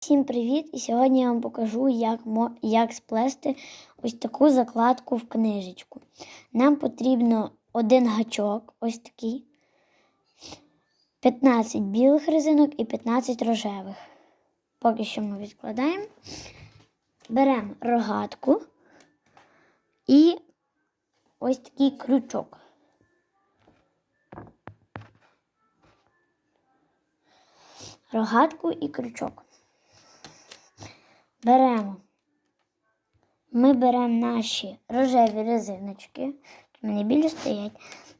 Всім привіт! І сьогодні я вам покажу, як, як сплести ось таку закладку в книжечку. Нам потрібно один гачок, ось такий, 15 білих резинок і 15 рожевих. Поки що ми відкладаємо. Беремо рогатку і ось такий крючок. Рогатку і крючок. Беремо. Ми беремо наші рожеві резиночки. Тут мені більше стоять.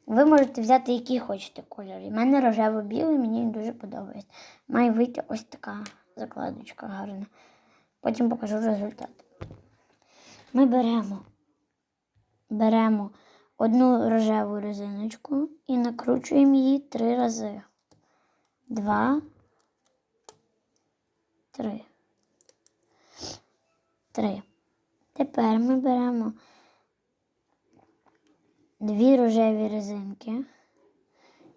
Ви можете взяти, який хочете кольор. У мене рожево-білий, мені він дуже подобається. Має вийти ось така закладочка гарна. Потім покажу результат. Ми беремо, беремо одну рожеву резиночку і накручуємо її три рази. Два, три. Три. Тепер ми беремо дві рожеві резинки,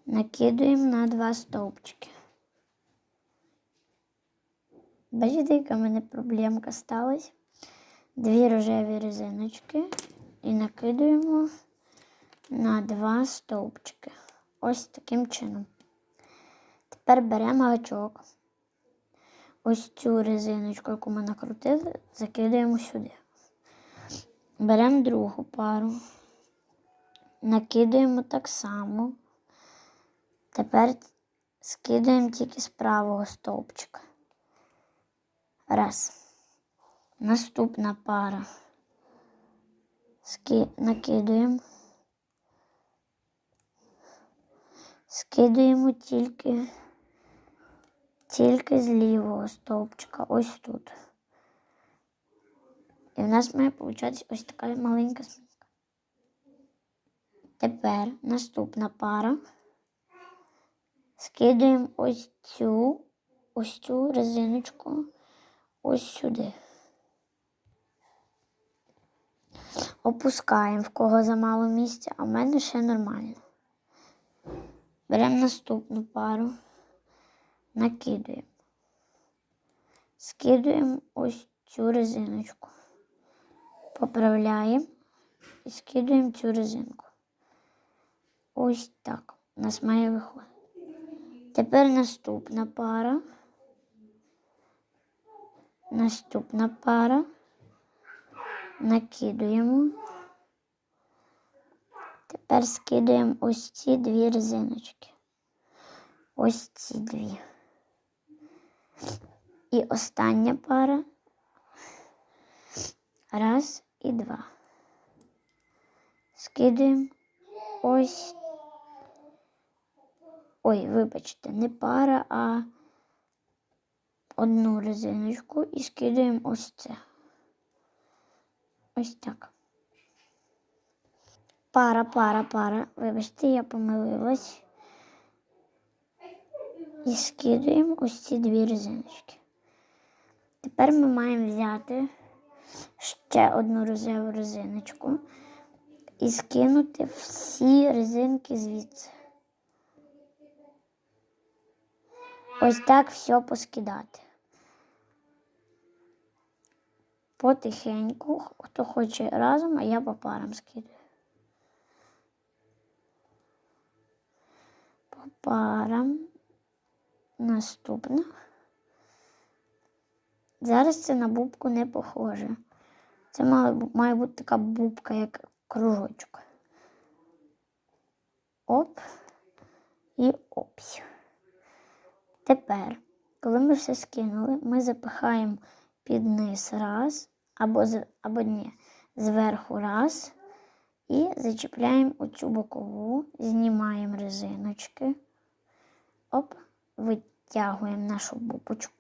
накидуємо на два стовпчики. Бачите, яка в мене проблемка сталася? Дві рожеві резиночки і накидуємо на два стовпчики. Ось таким чином. Тепер беремо гачок. Ось цю резиночку, яку ми накрутили, закидаємо сюди. Беремо другу пару, накидаємо так само. Тепер скидаємо тільки з правого стовпчика. Раз. Наступна пара. Ски... Накидуємо. Скидуємо тільки тільки з лівого стовпчика, ось тут. І в нас має получатися ось така маленька смінка. Тепер наступна пара. Скидуємо ось цю, ось цю резиночку ось сюди. Опускаємо, в кого замало місця, а в мене ще нормально. Беремо наступну пару накидуємо. Скидуємо ось цю резиночку. Поправляємо і скидуємо цю резинку. Ось так. У нас має виходити. Тепер наступна пара. Наступна пара. Накидуємо. Тепер скидуємо ось ці дві резиночки. Ось ці дві. І остання пара. Раз і два. Скидуємо ось. Ой, вибачте, не пара, а одну резиночку і скидуємо ось це. Ось так. Пара, пара, пара. Вибачте, я помилилась. І скидуємо ось ці дві резиночки. Тепер ми маємо взяти ще одну рожеву резиночку і скинути всі резинки звідси. Ось так все поскидати. Потихеньку, хто хоче разом, а я по парам скидаю. По парам. Наступна. Зараз це на бубку не похоже. Це має, бути така бубка, як кружочок. Оп і опс. Тепер, коли ми все скинули, ми запихаємо під низ раз, або, або ні, зверху раз. І зачіпляємо оцю бокову, знімаємо резиночки. Оп, витягуємо нашу бубочку.